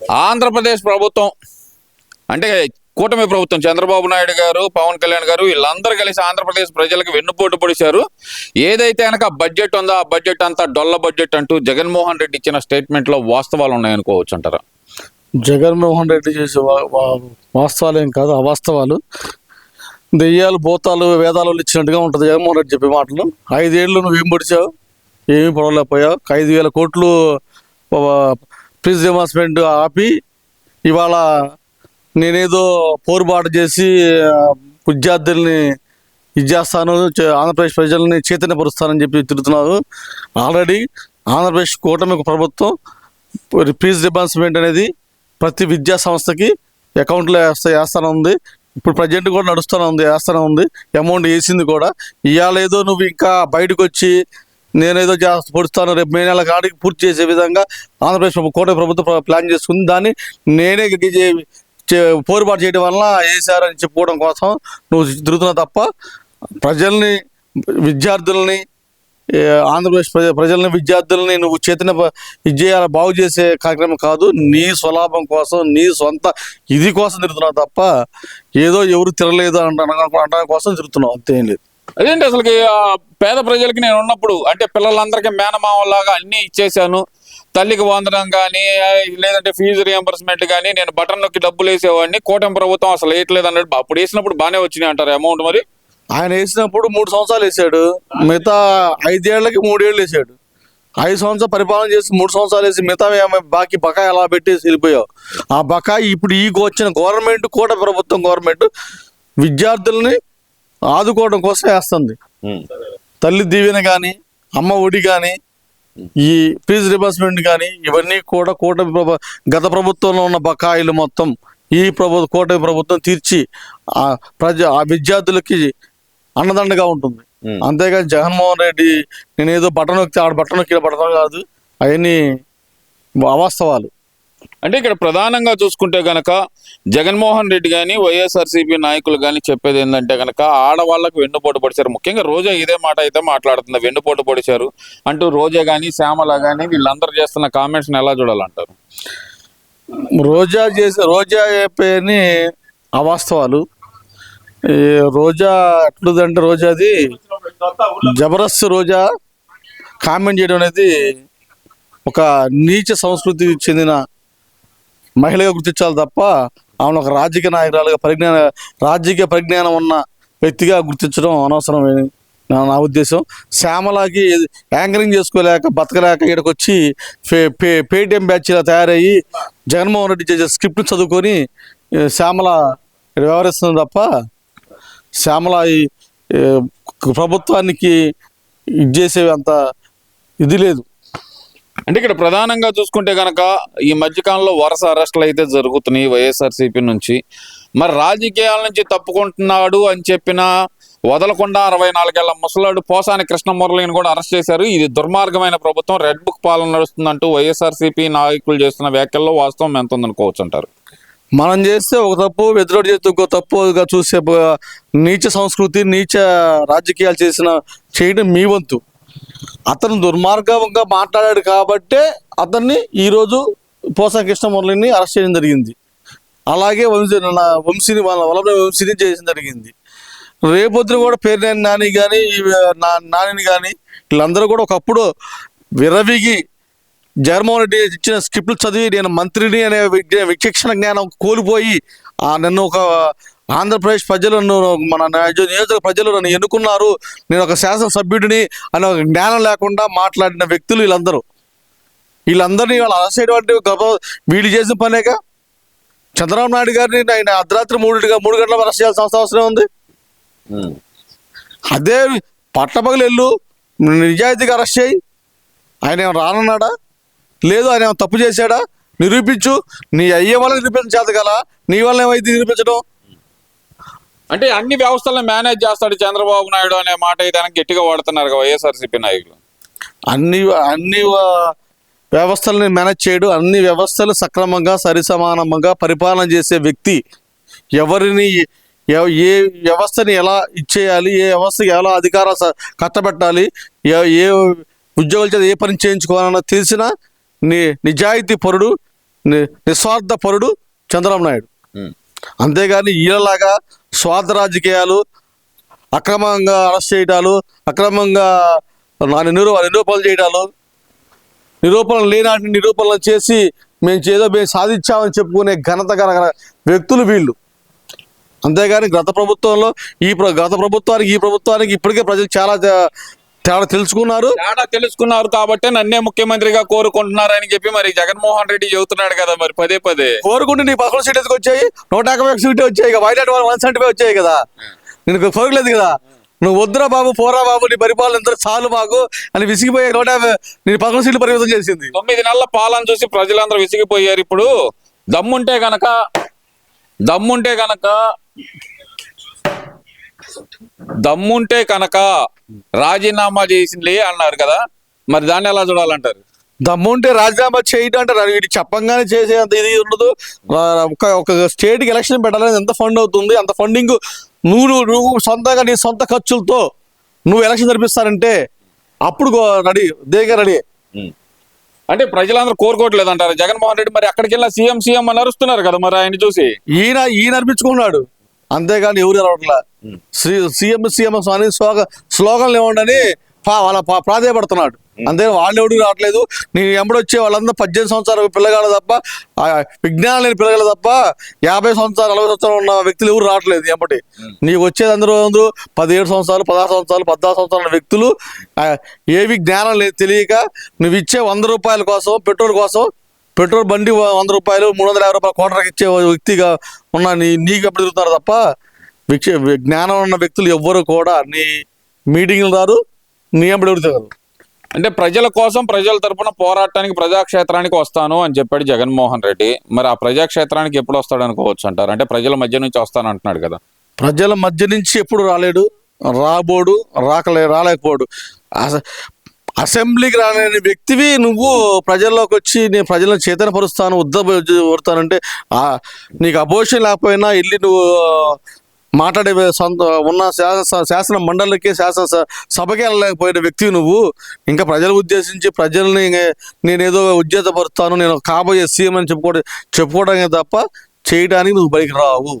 ఆంధ్రప్రదేశ్ ప్రభుత్వం అంటే కూటమి ప్రభుత్వం చంద్రబాబు నాయుడు గారు పవన్ కళ్యాణ్ గారు వీళ్ళందరూ కలిసి ఆంధ్రప్రదేశ్ ప్రజలకు వెన్నుపోటు పొడిచారు ఏదైతే కనుక బడ్జెట్ ఉందో ఆ బడ్జెట్ అంతా డొల్ల బడ్జెట్ అంటూ జగన్మోహన్ రెడ్డి ఇచ్చిన స్టేట్మెంట్లో వాస్తవాలు ఉన్నాయనుకోవచ్చు అంటారా? జగన్మోహన్ రెడ్డి చేసే వాస్తవాలు ఏం కాదు అవాస్తవాలు. దెయ్యాలు భూతాలు వేదాలు ఇచ్చినట్టుగా ఉంటుంది జగన్మోహన్ రెడ్డి చెప్పే మాటలు. ఐదేళ్ళు నువ్వు ఏం పొడిచావు? ఏమీ పొడవలేకపోయావు. ఐదు వేల కోట్లు ఫీజు రిమార్స్మెంట్ ఆపి ఇవాళ నేనేదో పోరుబాటు చేసి విద్యార్థుల్ని ఇది చేస్తాను ఆంధ్రప్రదేశ్ ప్రజల్ని చైతన్యపరుస్తానని చెప్పి తిరుగుతున్నారు ఆల్రెడీ ఆంధ్రప్రదేశ్ కూటమి ప్రభుత్వం ఫీజు రిబాన్స్మెంట్ అనేది ప్రతి విద్యా సంస్థకి అకౌంట్లో వేస్తా వేస్తానే ఉంది. ఇప్పుడు ప్రజెంట్ కూడా నడుస్తూనే ఉంది వేస్తూనే ఉంది. అమౌంట్ వేసింది కూడా. ఇవాళ ఏదో నువ్వు ఇంకా బయటకు వచ్చి నేనేదో జాగ్రత్త పొడుస్తాను రేపు మే నెల కాడికి పూర్తి చేసే విధంగా ఆంధ్రప్రదేశ్ కోట ప్రభుత్వం ప్లాన్ చేసుకుంది దాన్ని నేనే చే- పోరుబాటు చేయడం వల్ల వేసారని చెప్పుకోవడం కోసం నువ్వు తిరుగుతున్నావు తప్ప ప్రజల్ని విద్యార్థుల్ని ఆంధ్రప్రదేశ్ ప్రజ ప్రజల్ని విద్యార్థుల్ని నువ్వు చేతన ఇది బాగు చేసే కార్యక్రమం కాదు నీ స్వలాభం కోసం నీ సొంత ఇది కోసం తిరుగుతున్నావు తప్ప ఏదో ఎవరు తిరగలేదు అంట అనడం కోసం తిరుగుతున్నావు అంతేం లేదు అదేంటి అసలుకి పేద ప్రజలకి నేను ఉన్నప్పుడు అంటే పిల్లలందరికీ మేనమామలాగా అన్ని ఇచ్చేసాను తల్లికి వందడం కానీ లేదంటే ఫీజు రియంబర్స్మెంట్ కానీ నేను బటన్ నొక్కి డబ్బులు వేసేవాడిని. కూటమి ప్రభుత్వం అసలు వేయట్లేదు అన్నట్టు అప్పుడు వేసినప్పుడు బాగానే వచ్చినాయి అంటారు అమౌంట్ మరి. ఆయన వేసినప్పుడు మూడు సంవత్సరాలు వేసాడు. మిగతా ఐదేళ్ళకి మూడేళ్ళు వేసాడు. ఐదు సంవత్సరాలు పరిపాలన చేసి మూడు సంవత్సరాలు వేసి మిగతా బాకీ బకాయి ఎలా పెట్టేసి వెళ్ళిపోయావు. ఆ బకాయి ఇప్పుడు ఈ వచ్చిన గవర్నమెంట్ కూట ప్రభుత్వం గవర్నమెంట్ విద్యార్థుల్ని ఆదుకోవడం కోసం వేస్తుంది. తల్లి దీవెన కానీ అమ్మ ఒడి కానీ ఈ ఫీజు రిబర్స్మెంట్ కానీ ఇవన్నీ కూడా కూటమి ప్రభు గత ప్రభుత్వంలో ఉన్న బకాయిలు మొత్తం ఈ ప్రభు కూటమి ప్రభుత్వం తీర్చి ఆ ప్రజ ఆ విద్యార్థులకి అన్నదండగా ఉంటుంది. అంతేగాని జగన్మోహన్ రెడ్డి నేను ఏదో బటన్ నొక్కితే ఆడ బటన్ నొక్కిన బటన్ కాదు అవన్నీ అవాస్తవాలు. అంటే ఇక్కడ ప్రధానంగా చూసుకుంటే గనక జగన్మోహన్ రెడ్డి కానీ వైఎస్ఆర్సీపీ నాయకులు కానీ చెప్పేది ఏంటంటే గనక ఆడవాళ్ళకు వెన్నుపోటు పొడిచారు. ముఖ్యంగా రోజా ఇదే మాట అయితే మాట్లాడుతుంది. వెన్నుపోటు పొడిచారు అంటూ రోజా కానీ శ్యామల కానీ వీళ్ళందరూ చేస్తున్న కామెంట్స్ని ఎలా చూడాలంటారు? రోజా చేసే రోజా చెప్పేని అవాస్తవాలు. ఈ రోజా ఎట్లుదంటే రోజాది జబరదస్త్ రోజా కామెంట్ చేయడం అనేది ఒక నీచ సంస్కృతికి చెందిన మహిళగా గుర్తించాలి తప్ప ఆమెను ఒక రాజకీయ నాయకురాలుగా పరిజ్ఞాన రాజకీయ పరిజ్ఞానం ఉన్న వ్యక్తిగా గుర్తించడం అనవసరమని నా నా ఉద్దేశం. శ్యామలాకి యాంకరింగ్ చేసుకోలేక బతకలేక ఇక్కడికి వచ్చి పే పే పేటిఎం బ్యాచ్లా తయారయ్యి జగన్మోహన్ రెడ్డి చేసే స్క్రిప్ట్ చదువుకొని శ్యామల వ్యవహరిస్తుంది తప్ప శ్యామల ప్రభుత్వానికి ఇది చేసే అంత ఇది లేదు. అంటే ఇక్కడ ప్రధానంగా చూసుకుంటే కనుక ఈ మధ్యకాలంలో వరుస అరెస్టులు అయితే జరుగుతున్నాయి వైఎస్ఆర్సీపీ నుంచి. మరి రాజకీయాల నుంచి తప్పుకుంటున్నాడు అని చెప్పిన వదలకుండా అరవై నాలుగేళ్ళ ముసలాడు పోసాని కృష్ణమురళిని కూడా అరెస్ట్ చేశారు. ఇది దుర్మార్గమైన ప్రభుత్వం. రెడ్ బుక్ పాలన నడుస్తుందంటూ వైఎస్ఆర్సీపీ నాయకులు చేస్తున్న వ్యాఖ్యల్లో వాస్తవం ఎంత ఉందనుకోవచ్చు అంటారు. మనం చేస్తే ఒక తప్పు ఎదురోడు చేస్తే ఇంకో తప్పుగా చూసే నీచ సంస్కృతి నీచ రాజకీయాలు చేసిన చేయడం మీ వంతు. అతను దుర్మార్గంగా మాట్లాడాడు కాబట్టే అతన్ని ఈరోజు పోసా కృష్ణమురళిని అరెస్ట్ చేయడం జరిగింది. అలాగే వంశీ నా వంశీని వాళ్ళ వలభ వంశీని చేయడం జరిగింది. రేపొద్దున కూడా పేరునేని నాని కానీ నానిని కానీ వీళ్ళందరూ కూడా ఒకప్పుడు విరవిగి జగన్మోహన్ రెడ్డి ఇచ్చిన స్క్రిప్ట్లు చదివి నేను మంత్రిని అనే విచక్షణ జ్ఞానం కోల్పోయి నన్ను ఒక ఆంధ్రప్రదేశ్ ప్రజలు నన్ను మన నియోజక ప్రజలు నన్ను ఎన్నుకున్నారు. నేను ఒక శాసనసభ్యుడిని అనే ఒక జ్ఞానం లేకుండా మాట్లాడిన వ్యక్తులు వీళ్ళందరూ. వీళ్ళందరినీ వాళ్ళు అలసేటువంటి గొప్ప వీళ్ళు చేసిన పనేగా? చంద్రబాబు నాయుడు గారిని ఆయన అర్ధరాత్రి మూడు మూడు గంటల అరెస్ట్ చేయాల్సిన అవసరం అవసరం ఉంది అదే పట్టపగలు వెళ్ళు నిజాయితీగా అరెస్ట్ చేయి. ఆయన ఏమైనా రానన్నాడా? లేదు ఆయన ఏమైనా తప్పు చేశాడా? నిరూపించు. నీ అయ్యే వల్ల నిరూపించ చేత గల నీ వల్ల ఏమైతే నిరూపించడం? అంటే అన్ని వ్యవస్థలను మేనేజ్ చేస్తాడు చంద్రబాబు నాయుడు అనే మాట ఆయన గట్టిగా వాడుతున్నారు వైఎస్ఆర్సీపీ నాయకులు. అన్ని అన్ని వ్యవస్థలని మేనేజ్ చేయడు. అన్ని వ్యవస్థలు సక్రమంగా సరిసమానంగా పరిపాలన చేసే వ్యక్తి ఎవరిని ఎవ- ఏ వ్యవస్థని ఎలా ఇచ్చేయాలి ఏ వ్యవస్థకి ఎలా అధికార కట్టబెట్టాలి ఏ ఉద్యోగుల చేత ఏ పని చేయించుకోవాలన్న తెలిసిన ని నిజాయితీ పరుడు నిస్వార్థ పరుడు చంద్రబాబు నాయుడు. అంతేగాని ఈయనలాగా స్వార్థ రాజకీయాలు అక్రమంగా అరెస్ట్ చేయటాలు అక్రమంగా నా నిరూ నిరూపణలు చేయటాలు నిరూపణలు లేనాటి నిరూపణలు చేసి మేము చేదో మేము సాధించామని చెప్పుకునే ఘనత గల వ్యక్తులు వీళ్ళు అంతేగాని గత ప్రభుత్వంలో ఈ ప్ర- గత ప్రభుత్వానికి ఈ ప్రభుత్వానికి ఇప్పటికే ప్రజలు చాలా తేడా తెలుసుకున్నారు. తేడా తెలుసుకున్నారు కాబట్టి నన్నే ముఖ్యమంత్రిగా కోరుకుంటున్నారని చెప్పి మరి జగన్మోహన్ రెడ్డి చెబుతున్నాడు కదా మరి పదే పదే. కోరుకుంటే నీ పదకొండు సీట్ ఎందుకు వచ్చాయి? నూట యాభై సీట్ వచ్చాయి ఇక వైనాట్ వన్ ఫైవ్ వచ్చాయి కదా. నేను కోరలేదు కదా. నువ్వు వద్దురా బాబు పోరా బాబు నీ పరిపాలన ఎంత చాలు మాకు అని విసిగిపోయి నూట నేను పదకొండు సీట్లు పరిమితం చేసింది. తొమ్మిది నెలల పాలన చూసి ప్రజలందరూ విసిగిపోయారు ఇప్పుడు. దమ్ముంటే గనక దమ్ముంటే గనక దమ్ముంటే కనుక రాజీనామా చేసింది అన్నారు కదా. మరి దాన్ని ఎలా చూడాలంటారు? దమ్ముంటే రాజీనామా చేయడం అంటే వీటి చెప్పంగానే చేసేంత ఇది ఉండదు. ఒక ఒక స్టేట్కి ఎలక్షన్ పెట్టాలని ఎంత ఫండ్ అవుతుంది? అంత ఫండింగ్ నువ్వు నువ్వు- నువ్వు సొంతంగా నీ సొంత ఖర్చులతో నువ్వు ఎలక్షన్ జరిపిస్తారంటే అప్పుడు రెడీ దేగా రెడీ. అంటే ప్రజలందరూ కోరుకోవట్లేదు అంటారు జగన్మోహన్ రెడ్డి మరి అక్కడికి వెళ్ళిన సీఎం సీఎం అని అరుస్తున్నారు కదా మరి ఆయన చూసి. ఈయన ఈయన అర్పించుకున్నాడు. అంతేగాని ఎవరు అరవట్లా శ్రీ సీఎం సీఎం అని స్లోగ స్లోగన్లు ఇవ్వండి పా- వాళ్ళ ప్రాధేయపడుతున్నాడు. అంతే వాళ్ళు ఎవడు రావట్లేదు. నీ ఎంబడొచ్చే వాళ్ళందరూ పద్దెనిమిది సంవత్సరాల పిల్లగాళ్ళు తప్ప విజ్ఞానం లేని పిల్లగాళ్ళు తప్ప యాభై సంవత్సరాలు నలభై సంవత్సరాలు ఉన్న వ్యక్తులు ఎవరు రావట్లేదు ఎంబటి నీకు వచ్చేది అందరూ అందరూ పదిహేడు సంవత్సరాలు పదహారు సంవత్సరాలు పద్నాలుగు సంవత్సరాల వ్యక్తులు ఏవి జ్ఞానం లేదు తెలియక నువ్వు ఇచ్చే వంద రూపాయల కోసం పెట్రోల్ కోసం పెట్రోల్ బండి వంద రూపాయలు మూడు వందల యాభై రూపాయలు కోటర్కి ఇచ్చే వ్యక్తిగా ఉన్న నీ నీకు ఎప్పుడు తిరుగుతున్నారు తప్ప? విక్ష జ్ఞానం ఉన్న వ్యక్తులు ఎవ్వరు కూడా నీ మీటింగ్లు రారు నీ ఎప్పుడు తిరగరు. అంటే ప్రజల కోసం ప్రజల తరపున పోరాటానికి ప్రజాక్షేత్రానికి వస్తాను అని చెప్పాడు జగన్మోహన్ రెడ్డి. మరి ఆ ప్రజాక్షేత్రానికి ఎప్పుడు వస్తాడు అనుకోవచ్చు అంటారు? అంటే ప్రజల మధ్య నుంచి వస్తాను అంటున్నాడు కదా. ప్రజల మధ్య నుంచి ఎప్పుడు రాలేడు రాబోడు రాకలే రాలేకపోడు. అసెంబ్లీకి రాలేని వ్యక్తివి నువ్వు ప్రజల్లోకి వచ్చి నేను ప్రజలను చేతనపరుస్తాను ఉద్దపరుస్తానంటే నీకు అబోషన్ లేకపోయినా వెళ్ళి నువ్వు మాట్లాడే సొంత ఉన్న శాసన శాసన మండలికి శాసన సభకి వెళ్ళలేకపోయిన వ్యక్తి నువ్వు. ఇంకా ప్రజలు ఉద్దేశించి ప్రజల్ని నేనేదో ఉద్యోగపరుస్తాను నేను కాబోయే సీఎం అని చెప్పుకోవడం చెప్పుకోవడమే తప్ప చేయడానికి నువ్వు బయటికి రావు.